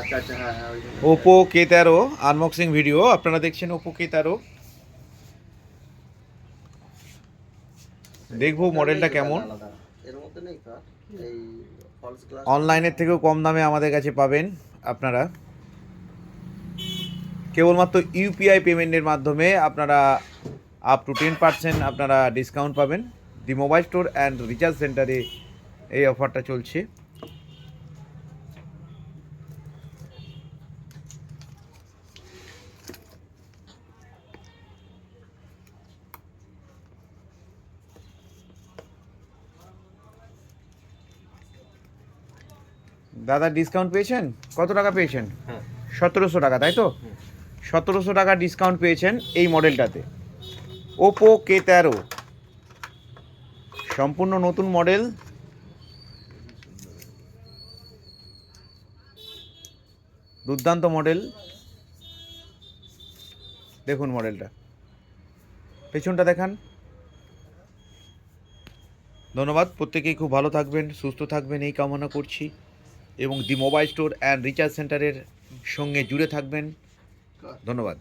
আচ্ছা আচ্ছা হ্যাঁ হ্যাঁ ওপো কে তেরো আনবক্সিং ভিডিও আপনারা দেখছেন ওপো কে তেরো? দেখব মডেলটা কেমন? অনলাইনের থেকেও কম দামে আমাদের কাছে পাবেন আপনারা। কেবলমাত্র ইউপিআই পেমেন্টের মাধ্যমে আপনারা আপ টু টেন পার্সেন্ট আপনারা ডিসকাউন্ট পাবেন। The mobile store and recharge সেন্টারে এই অফারটা চলছে। দাদা ডিসকাউন্ট পেয়েছেন? কত টাকা পেয়েছেন? হ্যাঁ। সতেরোশো টাকা তাই তো? সতেরোশো টাকা ডিসকাউন্ট পেয়েছেন এই মডেলটাতে ওপো কে তেরো। সম্পূর্ণ নতুন মডেল দুর্দান্ত মডেল দেখুন মডেলটা পেছনটা দেখান। ধন্যবাদ। প্রত্যেকেই খুব ভালো থাকবেন সুস্থ থাকবেন এই কামনা করছি। এবং the mobile store and recharge সেন্টারের সঙ্গে জুড়ে থাকবেন। ধন্যবাদ।